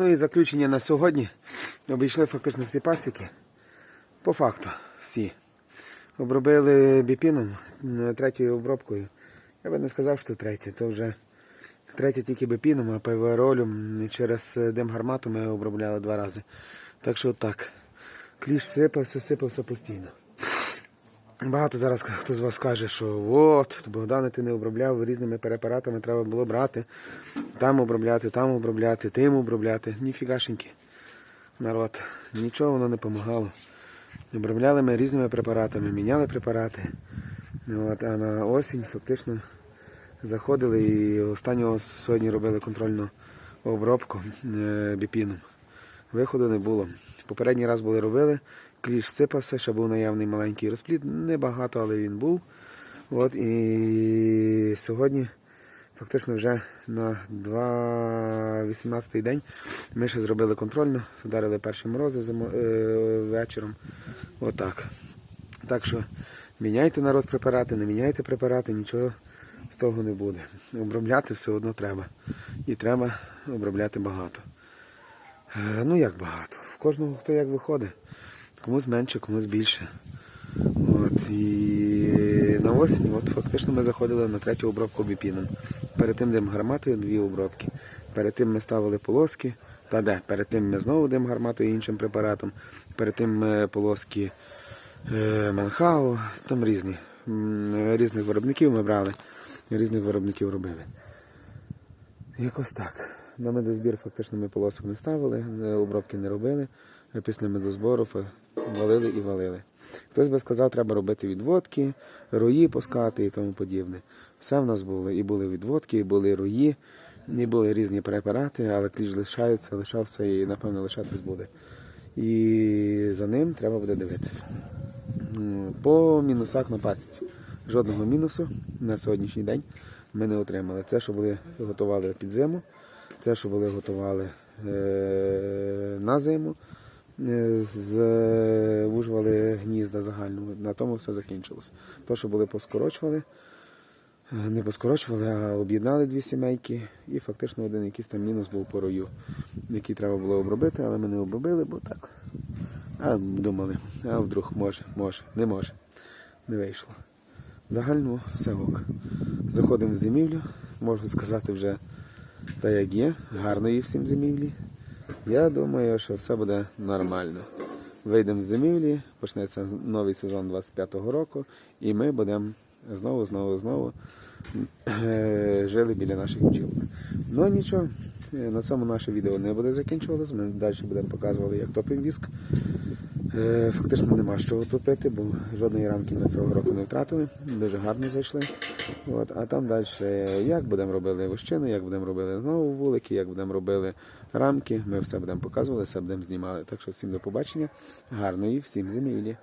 Ну і заключення на сьогодні. Обійшли фактично всі пасіки. По факту всі. Обробили біпіном третьою обробкою. Я би не сказав, що третє, то вже третє тільки біпіном, а ПВРолем через е, дим гармату ми обробляли два рази. Так що так. Кліш сипався, сипався постійно. Багато зараз хто з вас каже, що от, Богдане, ти не обробляв різними препаратами, треба було брати, там обробляти, там обробляти, тим обробляти. Ніфігашеньки. Народ, нічого воно не допомагало. Обробляли ми різними препаратами, міняли препарати. От, а на осінь фактично заходили і останнього сьогодні робили контрольну обробку е, біпіном. Виходу не було. Попередній раз були робили, кліш сипався, ще був наявний маленький розплід, небагато, але він був. От, і сьогодні фактично вже на 2.18 день ми ще зробили контрольну, вдарили перші морози зимо- е, вечором. Отак. Так що міняйте народ препарати, не міняйте препарати, нічого з того не буде. Обробляти все одно треба. І треба обробляти багато. Е, Ну як багато. В кожного хто як виходить. Комусь менше, комусь більше. От, і на осінь, от фактично ми заходили на третю обробку біпіном. Перед тим дим гарматою дві обробки. Перед тим ми ставили полоски. Та де? Перед тим ми знову дим гарматою іншим препаратом. Перед тим ми полоски е, Манхау, там різні. Різних виробників ми брали, різних виробників робили. Якось так. На медозбір фактично ми полосок не ставили, е, обробки не робили. А Після медозбору валили і валили. Хтось би сказав, треба робити відводки, рої пускати і тому подібне. Все в нас було. І були відводки, і були рої, і були різні препарати, але кліч лишається, лишався і, напевно, лишатись буде. І за ним треба буде дивитися. По мінусах на пасіці. Жодного мінусу на сьогоднішній день ми не отримали. Це, що були готували під зиму, це, що були готували е, на зиму, е, звужували гнізда загально. На тому все закінчилося. То, що були поскорочували, е, не поскорочували, а об'єднали дві сімейки, і фактично один якийсь там мінус був по рою, який треба було обробити, але ми не обробили, бо так. А думали, а вдруг може, може, не може. Не вийшло. Загально все ок. Заходимо в зимівлю, можу сказати вже так як є, гарної всім зимівлі. Я думаю, що все буде нормально. Вийдемо з зимівлі, почнеться новий сезон 25-го року, і ми будемо знову, знову, знову е, жили біля наших бджіл. Ну нічого, е, на цьому наше відео не буде закінчувалося. Ми далі будемо показувати, як топимо віск. Е, Фактично нема чого топити, бо жодної рамки ми цього року не втратили. Дуже гарно зайшли. От, а там далі, як будемо робити вощину, як будемо робити знову вулики, як будемо робити рамки, ми все будемо показувати, все будемо знімали. Так що всім до побачення. Гарної всім зимівлі.